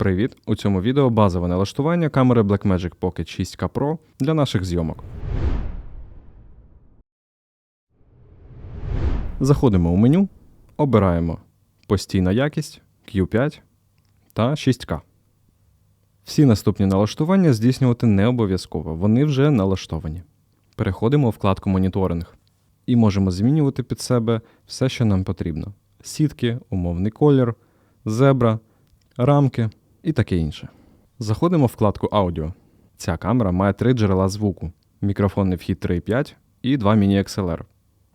Привіт! У цьому відео базове налаштування камери Blackmagic Pocket 6K Pro для наших зйомок. Заходимо у меню, обираємо постійна якість Q5 та 6K. Всі наступні налаштування здійснювати не обов'язково, вони вже налаштовані. Переходимо у вкладку Моніторинг і можемо змінювати під себе все, що нам потрібно: сітки, умовний колір, зебра, рамки і таке інше. Заходимо в вкладку Аудіо. Ця камера має три джерела звуку: мікрофонний вхід 3.5 і два міні-XLR.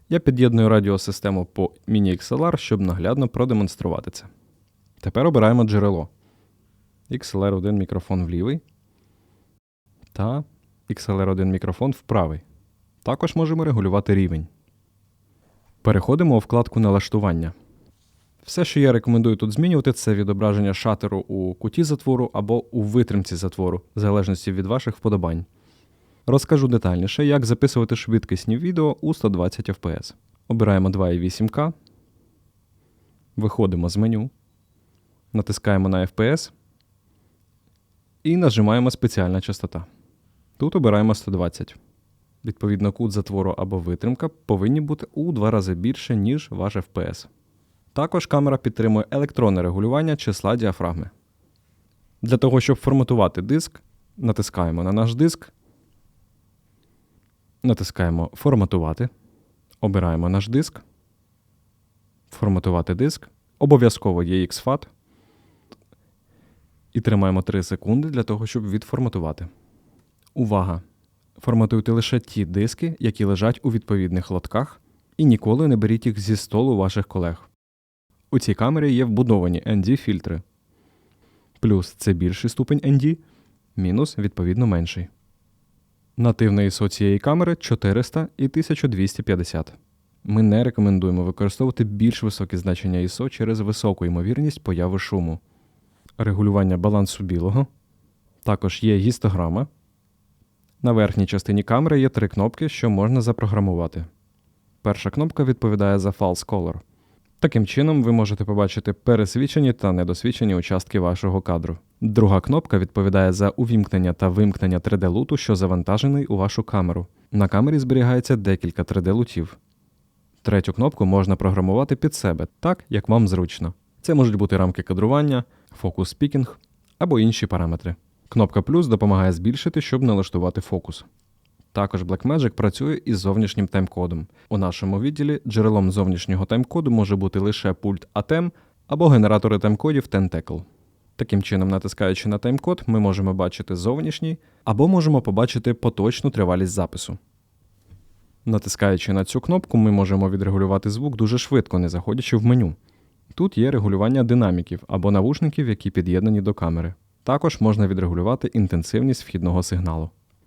Я під'єдную радіосистему по міні-XLR, щоб наглядно продемонструвати це. Тепер обираємо джерело. XLR1 мікрофон в лівий та XLR1 мікрофон в правий. Також можемо регулювати рівень. Переходимо у вкладку налаштування. Все, що я рекомендую тут змінювати, це відображення шатеру у куті затвору або у витримці затвору, в залежності від ваших вподобань. Розкажу детальніше, як записувати швидкісні відео у 120 fps. Обираємо 2,8К, виходимо з меню, натискаємо на FPS і нажимаємо спеціальна частота. Тут обираємо 120. Відповідно, кут затвору або витримка повинні бути у два рази більше, ніж ваш FPS. Також камера підтримує електронне регулювання числа діафрагми. Для того, щоб форматувати диск, натискаємо на наш диск, натискаємо Форматувати, обираємо наш диск, форматувати диск, обов'язково є XFAT і тримаємо 3 секунди для того, щоб відформатувати. Увага! Форматуйте лише ті диски, які лежать у відповідних лотках, і ніколи не беріть їх зі столу ваших колег. У цій камері є вбудовані ND-фільтри. Плюс це більший ступень ND, мінус відповідно менший. Нативне ISO цієї камери 400 і 1250. Ми не рекомендуємо використовувати більш високі значення ISO через високу ймовірність появи шуму. Регулювання балансу білого. Також є гістограма. На верхній частині камери є три кнопки, що можна запрограмувати. Перша кнопка відповідає за False Color. Таким чином, ви можете побачити пересвічені та недосвідчені участки вашого кадру. Друга кнопка відповідає за увімкнення та вимкнення 3D-луту, що завантажений у вашу камеру. На камері зберігається декілька 3D-лутів. Третю кнопку можна програмувати під себе, так як вам зручно. Це можуть бути рамки кадрування, фокус спікінг або інші параметри. Кнопка плюс допомагає збільшити, щоб налаштувати фокус. Також Blackmagic працює із зовнішнім тайм-кодом. У нашому відділі джерелом зовнішнього тайм-коду може бути лише пульт ATEM або генератори тайм-кодів Tentacle. Таким чином, натискаючи на тайм-код, ми можемо бачити зовнішній або можемо побачити поточну тривалість запису. Натискаючи на цю кнопку, ми можемо відрегулювати звук дуже швидко, не заходячи в меню. Тут є регулювання динаміків або навушників, які під'єднані до камери. Також можна відрегулювати інтенсивність вхідного сигналу.